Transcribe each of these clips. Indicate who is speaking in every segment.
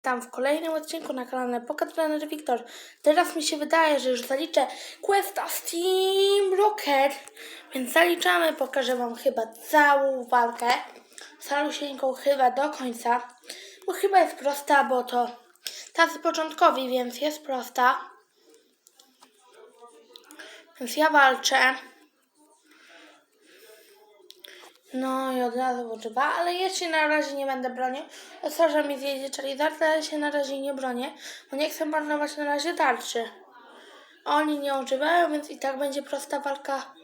Speaker 1: Witam w kolejnym odcinku na kanale Pocket Runner Victor. Teraz mi się wydaje, że już zaliczę questa z Team Rocket, więc zaliczamy. Pokażę Wam chyba całą walkę z Halusieńką chyba do końca, bo chyba jest prosta, bo to tacy początkowi, więc jest prosta. Więc ja walczę. No i od razu używa, ale ja się na razie nie będę bronił. Otworzę mi zjedzie Charizard, ale się na razie nie bronię, bo nie chcę marnować na razie tarczy. Oni nie używają, więc i tak będzie prosta walka.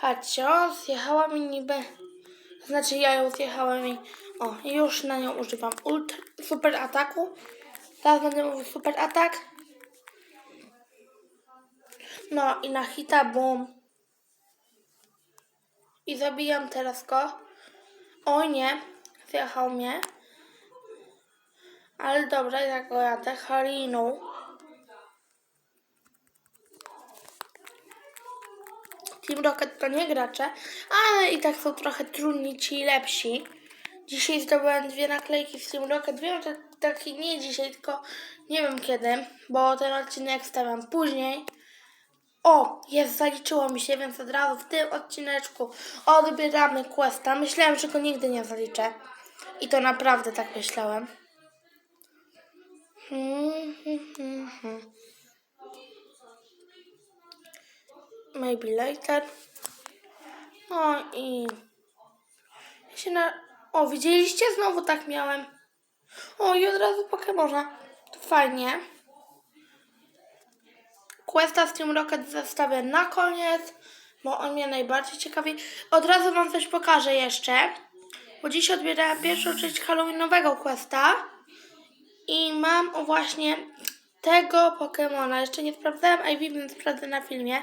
Speaker 1: Patrzcie, o, zjechała mi niby. Znaczy ja ją zjechałem i o, już na nią używam ultra, super ataku. Teraz będę mówił super atak. No i na hita boom. I zabijam teraz go. Oj nie, zjechał mnie. Ale dobra, jak go jadę Haliną. Team Rocket to nie gracze, ale i tak są trochę trudni ci lepsi. Dzisiaj zdobyłem dwie naklejki z Team Rocket. Wiem, że taki nie dzisiaj, tylko nie wiem kiedy, bo ten odcinek stawiam później. O, jest, zaliczyło mi się, więc od razu w tym odcineczku odbieramy questa. Myślałem, że go nigdy nie zaliczę. I to naprawdę tak myślałem. Hmm, hmm, hmm. Maybe later. No i... Ja się na... O, widzieliście? Znowu tak miałem. O, i od razu Pokemona. To fajnie. Questa z Team Rocket zostawię na koniec, bo on mnie najbardziej ciekawi. Od razu Wam coś pokażę jeszcze, bo dziś odbierałem pierwszą część Halloweenowego Questa i mam właśnie tego Pokemona. Jeszcze nie sprawdzałem IV, więc sprawdzę na filmie.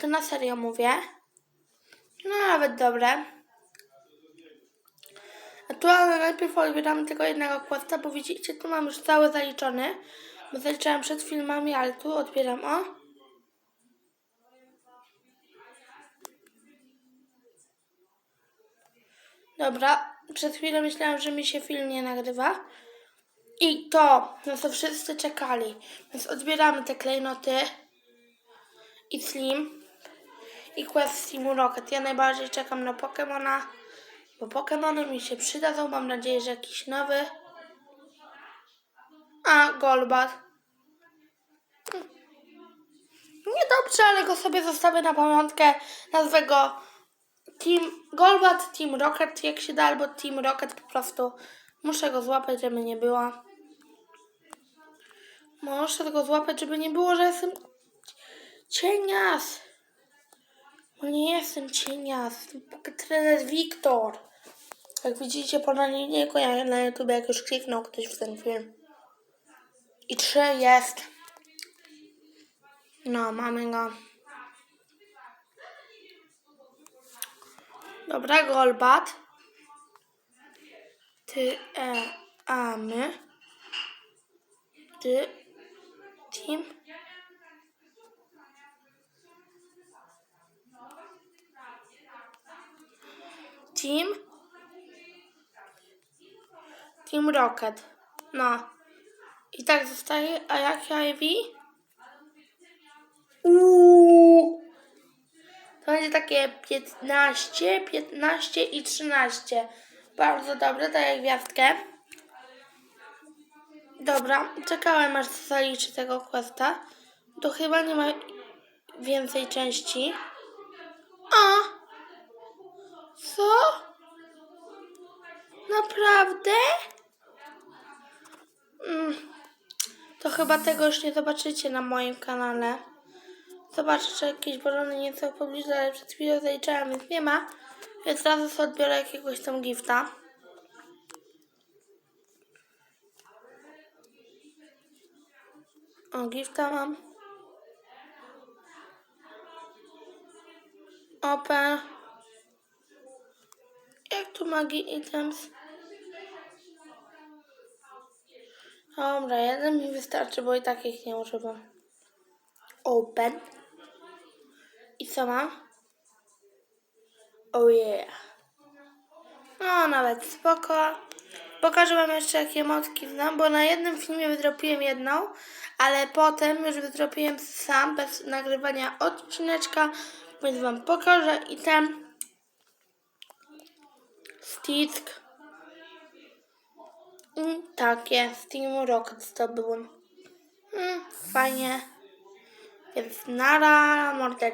Speaker 1: To na serio mówię. No nawet dobre. A tu ale najpierw odbieramy tylko jednego questa, bo widzicie, tu mam już cały zaliczony. Bo zaliczałem przed filmami, ale tu odbieram o. Dobra, przed chwilą myślałam, że mi się film nie nagrywa. I to, na co wszyscy czekali. Więc odbieramy te klejnoty. I Slim. I Quest Teamu Rocket. Ja najbardziej czekam na Pokemona. Bo Pokemony mi się przydadzą. Mam nadzieję, że jakiś nowy. A, Golbat. Niedobrze, ale go sobie zostawię na pamiątkę. Nazwę go Team Golbat, Team Rocket, jak się da, albo Team Rocket po prostu. Muszę go złapać, żeby nie było. Muszę go złapać, żeby nie było, że jestem cienias. Bo nie jestem cienias. Trener Wiktor. Jak widzicie po linijku ja na YouTube, jak już kliknął ktoś w ten film. I trzy jest. No, mamy go. Dobra, Golbat. Ty, e, a my. Ty, team. Team. Team Rocket. No. I tak zostaje. A jak Ivy? Uuu. Takie 15, 15 i 13. Bardzo dobre, daję gwiazdkę. Dobra, czekałem aż zaliczy tego questa. To chyba nie ma więcej części. A! Co? Naprawdę? Mm. To chyba tego już nie zobaczycie na moim kanale. Zobaczę, czy jakieś balony nie są w pobliżu, ale przed chwilą zaliczałem, więc nie ma. Więc zaraz sobie odbiorę jakiegoś tam gifta. O, gifta mam. Open. Jak tu magii items? Dobra, jeden mi wystarczy, bo i tak ich nie używam. Open. Co mam? Oh yeah. No, nawet spoko. Pokażę wam jeszcze jakie motki znam, bo na jednym filmie wydropiłem jedną, ale potem już wydropiłem sam bez nagrywania odcineczka, więc wam pokażę i ten stick i takie z Team Rocket zdobyłem. Mm, fajnie. Więc nara, mordeczki.